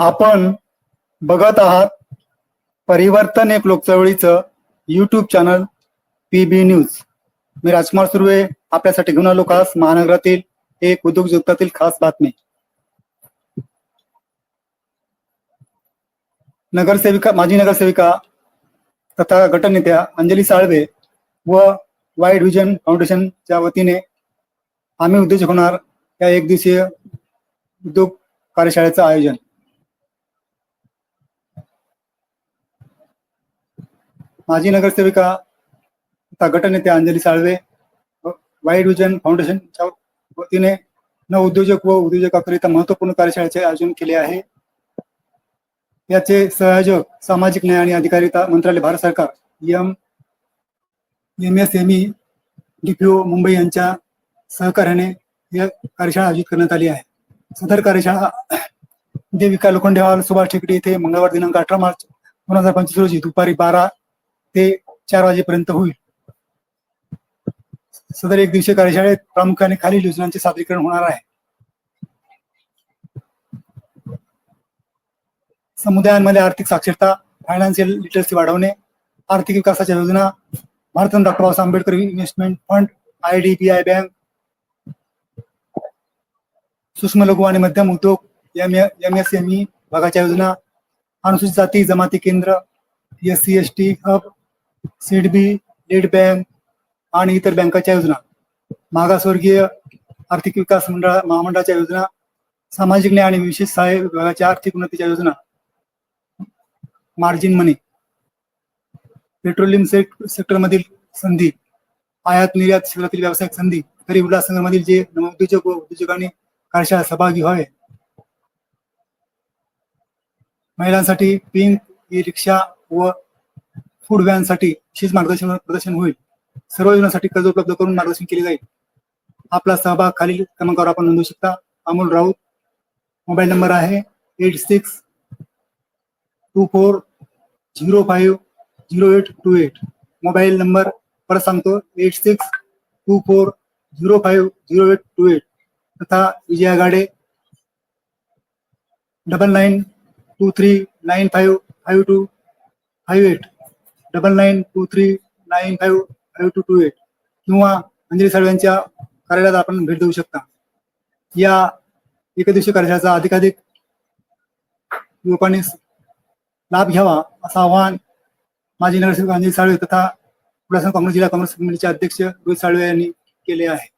आपण बघत आहात परिवर्तन एक लोकचळवळीचं YouTube channel P B news मी राजकुमार सुर्वे आपल्यासाठी घेऊन आलो खास महानगरातील एक उद्योग जगतातील खास बातमी. नगरसेविका माजी नगरसेविका तथा गटनेत्या अंजली साळवे व वाईड विजन फाउंडेशनच्या वतीने आम्ही उद्योजक होणार या एक दिवसीय उद्योग कार्यशाळेचं आयोजन. माजी नगरसेविका तथा गटनेत्या अंजली साळवे वाईट विजन फाउंडेशनच्या वतीने न उद्योजक व उद्योजकाकरिता महत्त्वपूर्ण कार्यशाळेचे आयोजन केले आहे. याचे सहयोजक सामाजिक न्याय आणि अधिकारिता मंत्रालय भारत सरकार M M S M E DPO Mumbai यांच्या सहकार्याने या कार्यशाळा आयोजित करण्यात आली आहे. सदर कार्यशाळा देविका लोखंडे हॉल सुभाष ठेकडे येथे मंगळवार दिनांक अठरा मार्च दोन हजार पंचवीस रोजी दुपारी बारा ते चार वाजेपर्यंत होईल. सदर एक दिवसीय कार्यशाळेत प्रामुख्याने खालील योजनांचे सादरीकरण होणार आहे. समुदायांमध्ये आर्थिक साक्षरता फायनान्शियल लिटरसी वाढवणे आर्थिक विकासाच्या योजना भारतन doctor Babasaheb Ambedkar investment fund I D B I bank सूक्ष्म लघु आणि मध्यम उद्योग M M S M E भागाच्या योजना अनुसूचित जाती जमाती केंद्र S C S T hub SIDBI lead bank आणि इतर बँकाच्या योजना. मागासवर्गीय आर्थिक विकास मंडळ महामंडळाच्या योजना सामाजिक न्याय आणि विशेष सहाय्य विभागाच्या आर्थिक उन्नतीच्या योजना. मार्जिन मनी. पेट्रोलियम सेक्टर मधील संधी. आयात निर्यात क्षेत्रातील व्यावसायिक संधी. गरीब उल्हास संघामधील जे नवोद्योजक व उद्योजकांनी कार्यशाळा सहभागी व्हावे. महिलांसाठी पिंक ई रिक्षा व फूड व्हॅनसाठी विशेष मार्गदर्शन प्रदर्शन होईल. सर्व योजनांसाठी कर्ज उपलब्ध करून मार्गदर्शन केले जाईल. आपला सहभाग खालील क्रमांकावर आपण नोंदवू शकता. अमोल राऊत मोबाईल नंबर आहे eight six two four zero five zero eight two eight. Mobile number परत सांगतो eight six two four zero five zero eight two eight. तथा Vijaya Gade double nine two three nine five five two five eight. Double nine two three nine five five two two eight किंवा अंजली साळव्यांच्या कार्यालयात आपण भेट देऊ शकता. या एक दिवशी कार्यशाळेचा अधिकाधिक युवकांनी लाभ घ्यावा असं आवाहन माजी नगरसेवक अंजली साळवे तथा पुरासन काँग्रेस जिल्हा काँग्रेस कमिटीचे अध्यक्ष रोहित साळवे यांनी केले आहे.